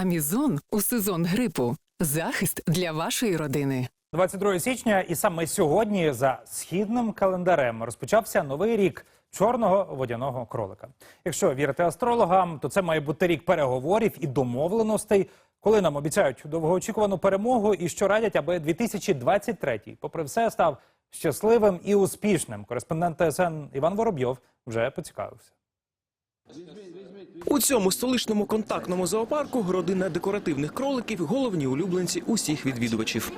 Амізон у сезон грипу. Захист для вашої родини. 22 січня, і саме сьогодні, за східним календарем, розпочався новий рік чорного водяного кролика. Якщо вірити астрологам, то це має бути рік переговорів і домовленостей, коли нам обіцяють довгоочікувану перемогу і що радять, аби 2023, попри все, став щасливим і успішним. Кореспондент ТСН Іван Воробйов вже поцікавився. У цьому столичному контактному зоопарку родина декоративних кроликів головні улюбленці усіх відвідувачів.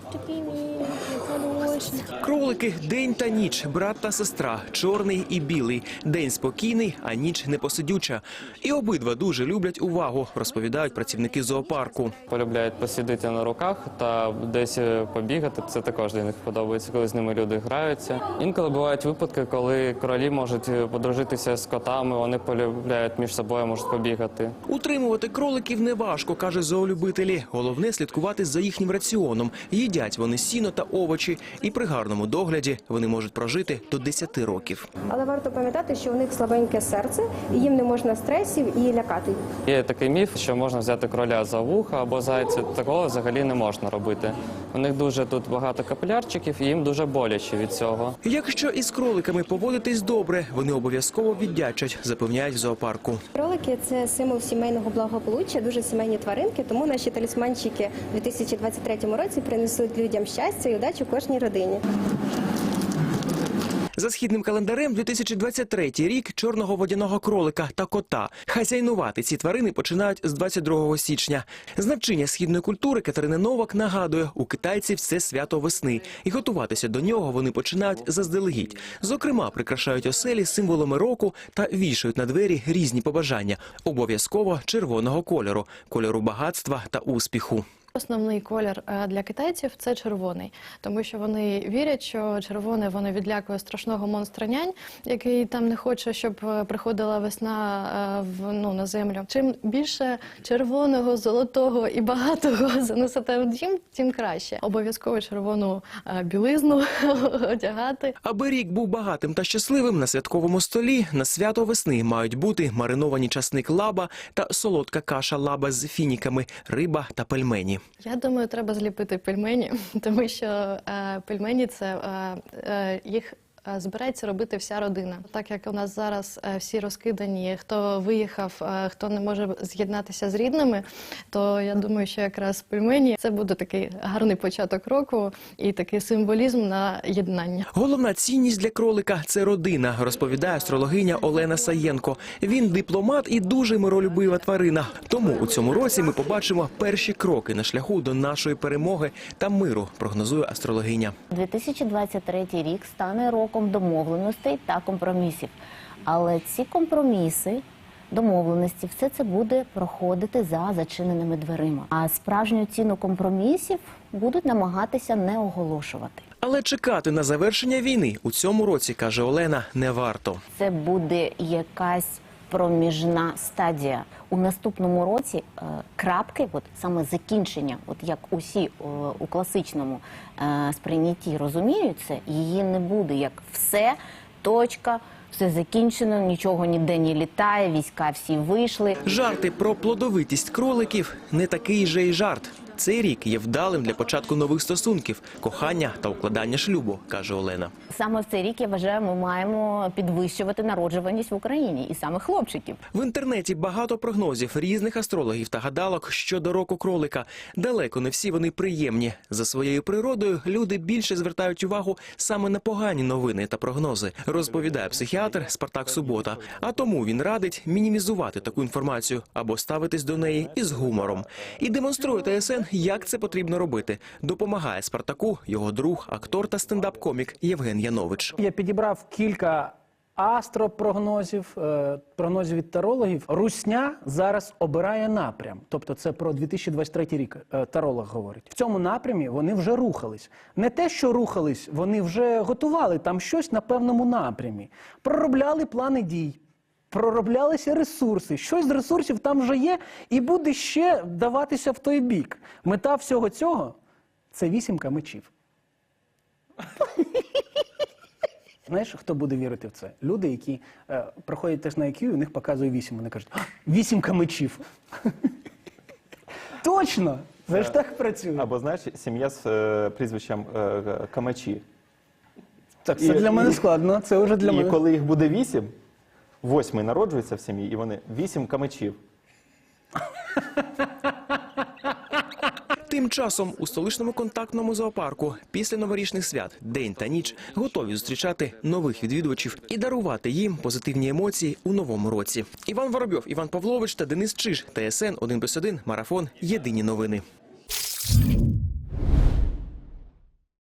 Кролики день та ніч, брат та сестра, чорний і білий. День спокійний, а ніч непосидюча. І обидва дуже люблять увагу, розповідають працівники зоопарку. полюбляють посидіти на руках та десь е, побігати. Це також для них подобається, коли з ними люди граються. Інколи бувають випадки, коли королі можуть е, подружитися з котами, вони полюбляють між собою, можуть побігати. Утримувати кроликів неважко, каже зоолюбителі. Головне слідкувати за їхнім раціоном. Їдять вони сіно та овочі, і при гарному догляді вони можуть прожити до 10 років. Але варто пам'ятати, що у них слабеньке серце, і їм не можна стресів і лякати. Є такий міф, що можна взяти кроля за вуха або зайця. Такого взагалі не можна робити. У них дуже тут багато капілярчиків, і їм дуже боляче від цього. Якщо із кроликами поводитись добре, вони обов'язково віддячать, запевняють в зоопарку. Кролики це символ сімейного благополуччя, дуже сімейні тваринки. Тому наші талісманчики у 2023 році принесуть людям щастя і удачу кожній родині. За східним календарем 2023 рік чорного водяного кролика та кота. Хазяйнувати ці тварини починають з 22 січня. Значення східної культури Катерина Новак нагадує, у китайців це свято весни, і готуватися до нього вони починають заздалегідь. Зокрема, прикрашають оселі символами року та вішають на двері різні побажання. Обов'язково червоного кольору, кольору багатства та успіху. Основний колір е, для китайців це червоний, тому що вони вірять, що червоне воно відлякує страшного монстра нянь, який там не хоче, щоб е, приходила весна е, в ну на землю. Чим більше червоного, золотого і багатого занесете в дім, тим краще. Обов'язково червону білизну одягати. Аби рік був багатим та щасливим, на святковому столі на свято весни мають бути мариновані часник лаба та солодка каша лаба з фініками, риба та пельмені. Я думаю, треба зліпити пельмені, тому що е, пельмені це е, е, їх. Е, Збирається робити вся родина, так як у нас зараз е, всі розкидані, хто виїхав, е, хто не може з'єднатися з рідними, то я думаю, що якраз пельмені це буде такий гарний початок року і такий символізм на єднання. Головна цінність для кролика це родина, розповідає астрологиня Олена Саєнко. Він дипломат і дуже миролюбива тварина. Тому у цьому році ми побачимо перші кроки на шляху до нашої перемоги та миру, прогнозує астрологиня. 2023 рік стане роком домовленостей та компромісів. Але ці компроміси, домовленості, все це буде проходити за зачиненими дверима. А справжню ціну компромісів будуть намагатися не оголошувати. Але чекати на завершення війни у цьому році, каже Олена, не варто. Це буде якась проміжна стадія. У наступному році е, крапки, от саме закінчення, от як усі е, у класичному е, сприйнятті розуміють це, її не буде як все, точка, все закінчено, нічого ніде не літає, війська всі вийшли. Жарти про плодовитість кроликів не такий же й жарт. Цей рік є вдалим для початку нових стосунків, кохання та укладання шлюбу, каже Олена. Саме в цей рік я вважаю, ми маємо підвищувати народжуваність в Україні і саме хлопчиків. В інтернеті багато прогнозів різних астрологів та гадалок щодо року кролика. Далеко не всі вони приємні. За своєю природою люди більше звертають увагу саме на погані новини та прогнози, розповідає психіатр Спартак Субота. А тому він радить мінімізувати таку інформацію або ставитись до неї із гумором. І демонструє ТСН, як це потрібно робити. Допомагає Спартаку його друг, актор та стендап-комік Євген Янович. Я підібрав кілька астропрогнозів, е, прогнозів від тарологів. Русня зараз обирає напрям. Тобто, це про 2023 рік е, таролог говорить. В цьому напрямі вони вже рухались. Не те, що рухались, вони вже готували там щось на певному напрямі, проробляли плани дій. Пророблялися ресурси, щось з ресурсів там вже є, і буде ще даватися в той бік. Мета всього цього це вісімка мечів. Знаєш, хто буде вірити в це? Люди, які е, проходять тест на IQ, і у них показує вісім. Вони кажуть, «А, вісімка мечів. Точно! Це ж так працює. Або знаєш, сім'я з е, прізвищем е, Камачі. Так, це і- для мене складно. Це вже для і мене. коли їх буде вісім, восьмий народжується в сім'ї, і вони вісім камачів. Тим часом у столичному контактному зоопарку після новорічних свят день та ніч готові зустрічати нових відвідувачів і дарувати їм позитивні емоції у новому році. Іван Воробйов, Іван Павлович та Денис Чиж. ТСН 1+,1, Марафон. Єдині новини.